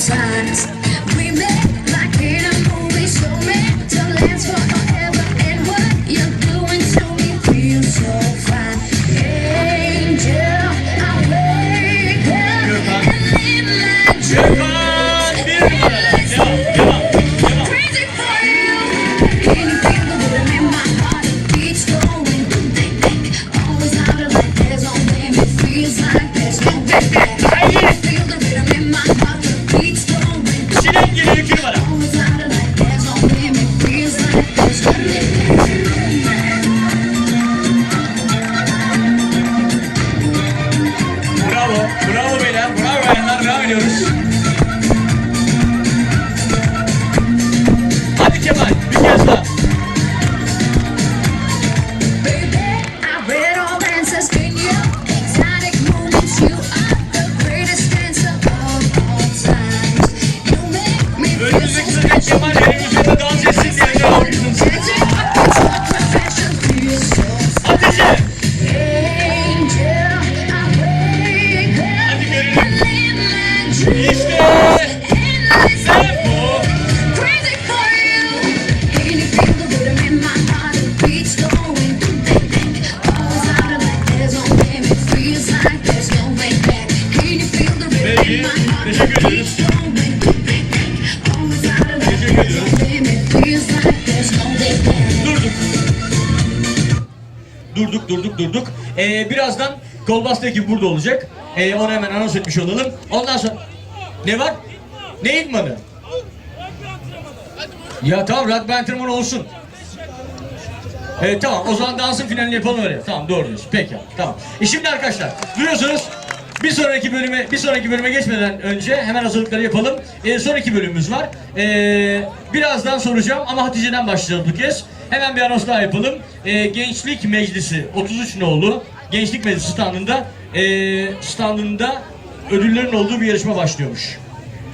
times. Durduk, durduk, durduk. Ee, birazdan Kolbasta ekibi burada olacak. Ee, onu hemen anons etmiş olalım. Ondan sonra... Ne var? Ne idmanı? Ya tamam rugby antrenmanı olsun. Ee, tamam o zaman dansın finalini yapalım öyle. Tamam doğru diyorsun. Peki tamam. E şimdi arkadaşlar duyuyorsunuz bir sonraki bölüme bir sonraki bölüme geçmeden önce hemen hazırlıkları yapalım. Ee, sonraki bölümümüz var. Ee, birazdan soracağım ama Hatice'den başlayalım bu kez. Hemen bir anons daha yapalım. Ee, Gençlik Meclisi 33 nolu Gençlik Meclisi standında ee, standında ödüllerin olduğu bir yarışma başlıyormuş.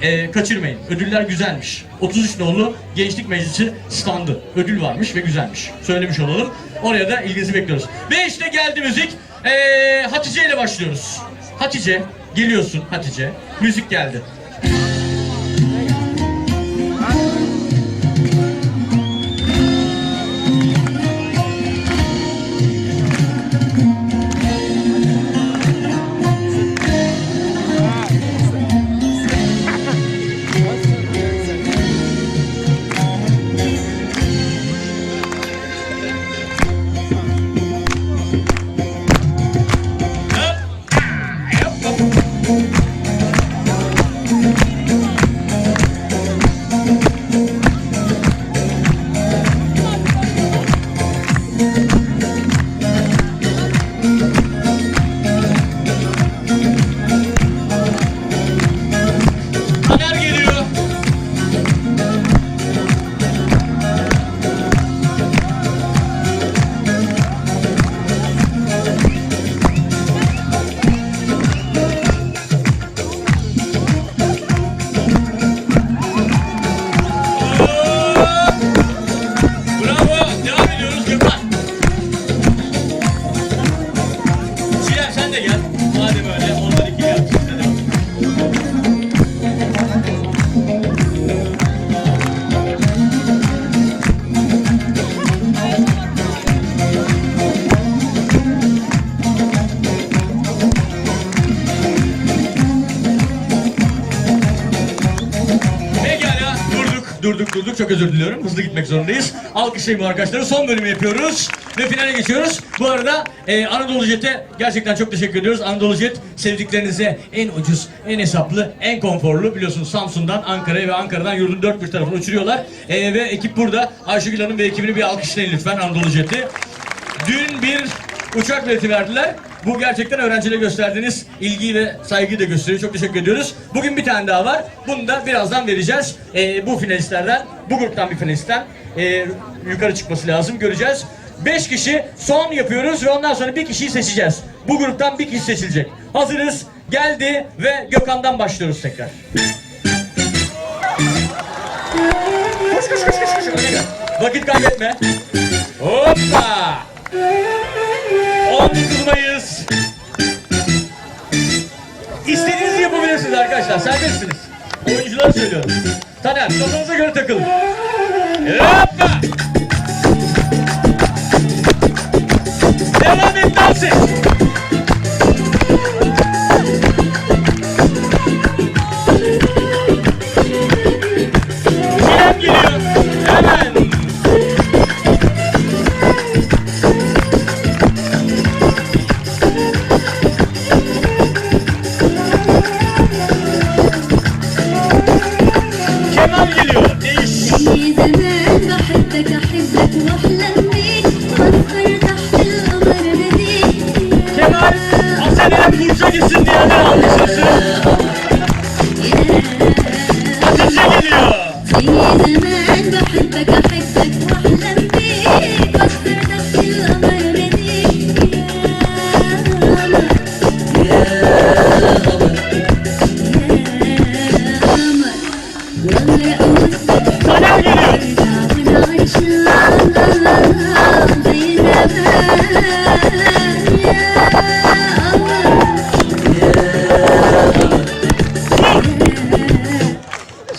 Ee, kaçırmayın. Ödüller güzelmiş. 33 nolu Gençlik Meclisi standı. Ödül varmış ve güzelmiş. Söylemiş olalım. Oraya da ilginizi bekliyoruz. Ve işte geldi müzik. Ee, Hatice ile başlıyoruz. Hatice, geliyorsun Hatice. Müzik geldi. Durduk çok özür diliyorum hızlı gitmek zorundayız. Alkışlayın arkadaşları son bölümü yapıyoruz ve finale geçiyoruz. Bu arada e, Anadolu Jet'e gerçekten çok teşekkür ediyoruz. Anadolu Jet sevdiklerinize en ucuz, en hesaplı, en konforlu biliyorsunuz Samsun'dan Ankara'ya ve Ankara'dan yurdun dört bir tarafına uçuruyorlar. E, ve ekip burada Ayşegül Hanım ve ekibini bir alkışlayın lütfen Anadolu Jet'i. Dün bir uçak bileti verdiler. Bu gerçekten öğrencilere gösterdiğiniz ilgiyi ve saygıyı da gösteriyor. Çok teşekkür ediyoruz. Bugün bir tane daha var. Bunu da birazdan vereceğiz. Ee, bu finalistlerden, bu gruptan bir finalistten ee, yukarı çıkması lazım. Göreceğiz. Beş kişi son yapıyoruz ve ondan sonra bir kişiyi seçeceğiz. Bu gruptan bir kişi seçilecek. Hazırız. Geldi ve Gökhan'dan başlıyoruz tekrar. Koş koş koş koş koş. Vakit kaybetme. Hoppa. 19 Mayıs. Arkadaşlar. Serbestsiniz. Oyuncuları söylüyorum. Taner kafanıza göre takılın. Hoppa! Devam et dans.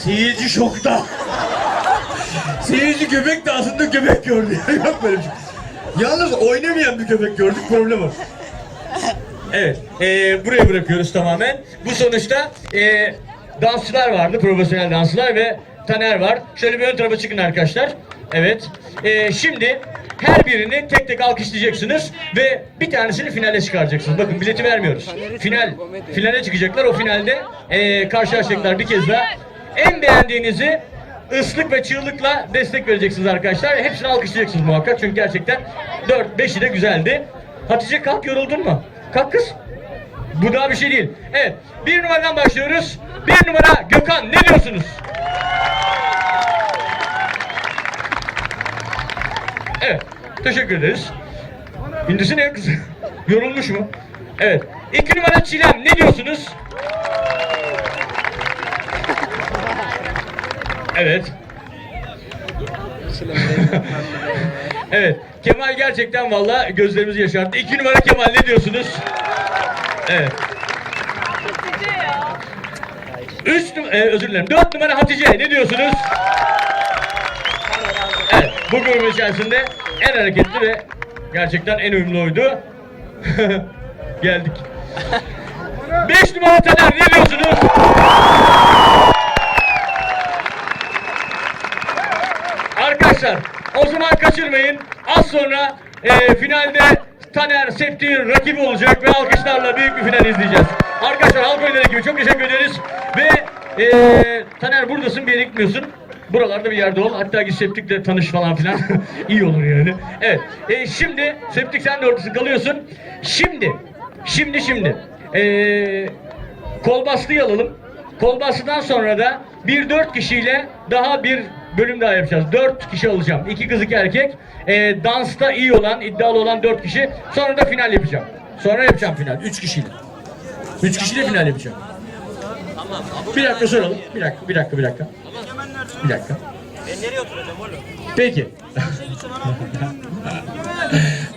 Seyirci şokta. Seyirci köpek dansında köpek gördü. Yok böyle bir şey. Yalnız oynamayan bir köpek gördük problem o. Evet, eee, buraya bırakıyoruz tamamen. Bu sonuçta eee, dansçılar vardı, profesyonel dansçılar ve Taner var. Şöyle bir ön tarafa çıkın arkadaşlar. Evet. Eee, şimdi her birini tek tek alkışlayacaksınız ve bir tanesini finale çıkaracaksınız. Bakın bileti vermiyoruz. Final, finale çıkacaklar. O finalde eee karşılaşacaklar bir kez daha. En beğendiğinizi ıslık ve çığlıkla destek vereceksiniz arkadaşlar. Hepsini alkışlayacaksınız muhakkak çünkü gerçekten 4 5'i de güzeldi. Hatice kalk yoruldun mu? Kalk kız. Bu daha bir şey değil. Evet. Bir numaradan başlıyoruz. Bir numara Gökhan ne diyorsunuz? Evet. Teşekkür ederiz. Hindisi ne kız? Yorulmuş mu? Evet. İki numara Çilem ne diyorsunuz? Evet. evet. Kemal gerçekten valla gözlerimizi yaşarttı. İki numara Kemal ne diyorsunuz? Evet. Üç numara, özür dilerim. Dört numara Hatice ne diyorsunuz? Evet. Bu grubun içerisinde en hareketli ve gerçekten en uyumlu oydu. Geldik. Beş numara Taner ne diyorsunuz? Arkadaşlar o zaman kaçırmayın. Az sonra e, finalde Taner Septi'nin rakibi olacak ve alkışlarla büyük bir final izleyeceğiz. Arkadaşlar halk oyunları ekibi çok teşekkür ederiz. Ve e, Taner buradasın bir yere gitmiyorsun. Buralarda bir yerde ol. Hatta git Septik'le tanış falan filan. İyi olur yani. Evet. E, şimdi Septik sen de oradasın kalıyorsun. Şimdi. Şimdi şimdi. E, Kolbaslı'yı alalım. Kolbaslı'dan sonra da bir dört kişiyle daha bir bölüm daha yapacağız. Dört kişi alacağım. İki kız iki erkek. Ee, dansta iyi olan, iddialı olan dört kişi. Sonra da final yapacağım. Sonra yapacağım final. Üç kişiyle. Üç kişiyle final yapacağım. Bir dakika soralım. Bir dakika, bir dakika, bir dakika. Bir dakika. Peki.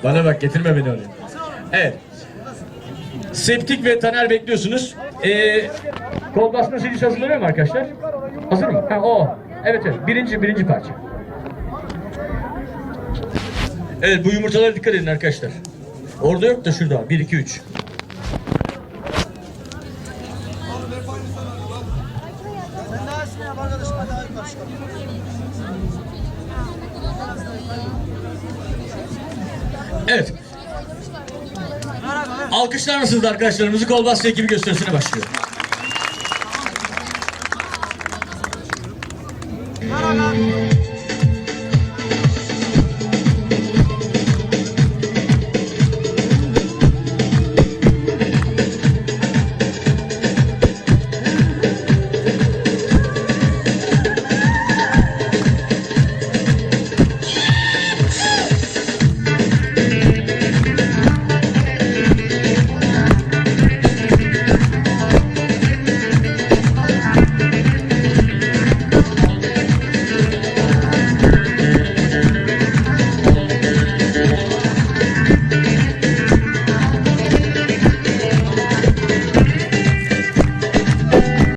Bana bak getirme beni oraya. Evet. Septik ve Taner bekliyorsunuz. Ee, kol basma serisi hazırlanıyor mu arkadaşlar? Hazır mı? Ha o. Evet evet. Birinci birinci parça. Evet bu yumurtalara dikkat edin arkadaşlar. Orada yok da şurada. 1 2 3. Evet. Alkışlar mısınız arkadaşlarımızı kol bastı ekibi gösterisine başlıyor. Pagkakataon.